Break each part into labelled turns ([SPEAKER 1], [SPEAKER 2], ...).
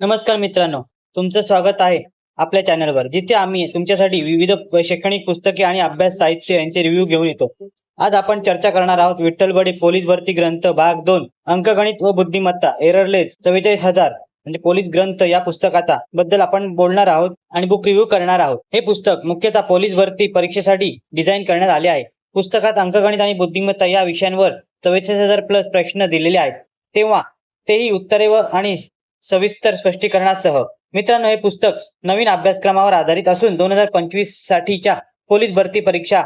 [SPEAKER 1] नमस्कार मित्रांनो तुमचं स्वागत आहे आपल्या चॅनलवर जिथे आम्ही तुमच्यासाठी विविध शैक्षणिक पुस्तके आणि अभ्यास साहित्य यांचे रिव्ह्यू घेऊन येतो. आज आपण चर्चा करणार आहोत विठ्ठलबडी पोलीस भरती ग्रंथ भाग दोन अंकगणित व बुद्धिमत्ता एररलेस चव्वेचाळीस हजार म्हणजे पोलीस ग्रंथ या पुस्तकाचा बद्दल आपण बोलणार आहोत आणि बुक रिव्ह्यू करणार आहोत. हे पुस्तक मुख्यतः पोलीस भरती परीक्षेसाठी डिझाईन करण्यात आले आहे. पुस्तकात अंकगणित आणि बुद्धिमत्ता या विषयांवर चव्वेचाळीस हजार प्लस प्रश्न दिलेले आहेत. तेव्हा तेही उत्तरे व आणि सविस्तर स्पष्टीकरणासह. मित्रांनो हे पुस्तक नवीन अभ्यासक्रमावर आधारित असून दोन हजार पंचवीस साठीच्या पोलीस भरती परीक्षा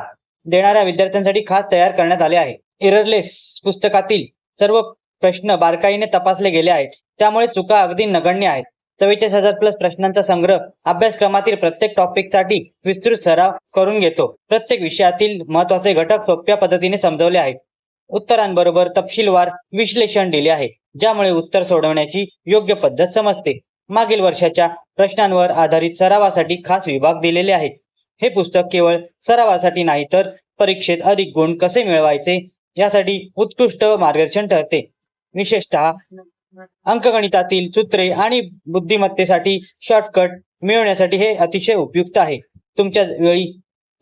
[SPEAKER 1] देणाऱ्या विद्यार्थ्यांसाठी खास तयार करण्यात आले आहे. एररलेस पुस्तकातील सर्व प्रश्न बारकाईने तपासले गेले आहेत. त्यामुळे चुका अगदी नगण्य आहेत. चव्वेचाळीस हजार प्लस प्रश्नांचा संग्रह अभ्यासक्रमातील प्रत्येक टॉपिकसाठी विस्तृत सराव करून घेतो. प्रत्येक विषयातील महत्त्वाचे घटक सोप्या पद्धतीने समजवले आहेत. उत्तरांबरोबर तपशीलवार विश्लेषण दिले आहे. ज्यामुळे उत्तर सोडवण्याची योग्य पद्धत समजते. मागील वर्षाच्या प्रश्नांवर आधारित सरावासाठी खास विभाग दिलेले आहेत. हे पुस्तक केवळ सरावासाठी नाही तर परीक्षेत अधिक गुण कसे मिळवायचे यासाठी उत्कृष्ट मार्गदर्शन ठरते. विशेषतः अंकगणितातील सूत्रे आणि बुद्धिमत्तेसाठी शॉर्टकट मिळवण्यासाठी हे अतिशय उपयुक्त आहे. तुमच्या वेळी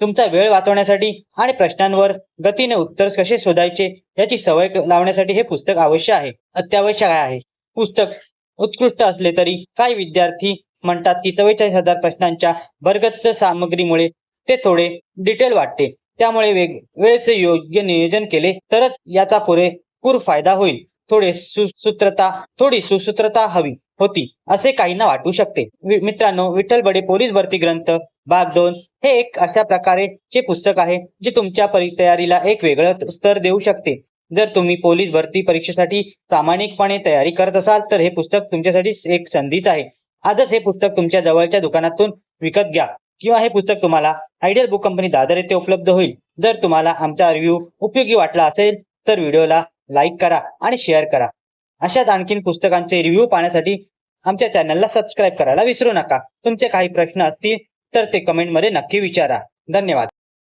[SPEAKER 1] तुमचा वेळ वाचवण्यासाठी आणि प्रश्नांवर गतीने उत्तर कसे शोधायचे याची सवय लावण्यासाठी हे पुस्तक आवश्यक आहे अत्यावश्यक आहे. पुस्तक उत्कृष्ट असले तरी काही विद्यार्थी म्हणतात की चव्वेचाळीस हजार प्रश्नांच्या भरगच्च सामग्रीमुळे ते थोडे डिटेल वाटते. त्यामुळे वेग वेळेचे योग्य नियोजन केले तरच याचा पुरेपूर फायदा होईल. थोडे सुसूत्रता थोडी सुसूत्रता हवी. होती. असे काहींना वाटू शकते. वि- मित्रांनो विठ्ठल बडे पोलीस भरती ग्रंथ भाग दोन हे एक अशा प्रकारेचे पुस्तक आहे जे तुमच्या परी तयारीला एक वेगळं स्तर देऊ शकते. जर तुम्ही पोलीस भरती परीक्षेसाठी प्रामाणिकपणे तयारी करत असाल तर हे पुस्तक तुमच्यासाठी एक संधीच आहे. आजच हे पुस्तक तुमच्या जवळच्या दुकानातून विकत घ्या किंवा हे पुस्तक तुम्हाला आयडियल बुक कंपनी दादर येथे उपलब्ध होईल. जर तुम्हाला आमचा रिव्ह्यू उपयोगी वाटला असेल तर व्हिडिओला लाईक करा आणि शेअर करा. अशाच आणखीन पुस्तकांचे रिव्ह्यू पाहण्यासाठी आमच्या चॅनलला सबस्क्राईब करायला विसरू नका. तुमचे काही प्रश्न असतील तर ते कमेंटमध्ये नक्की विचारा. धन्यवाद.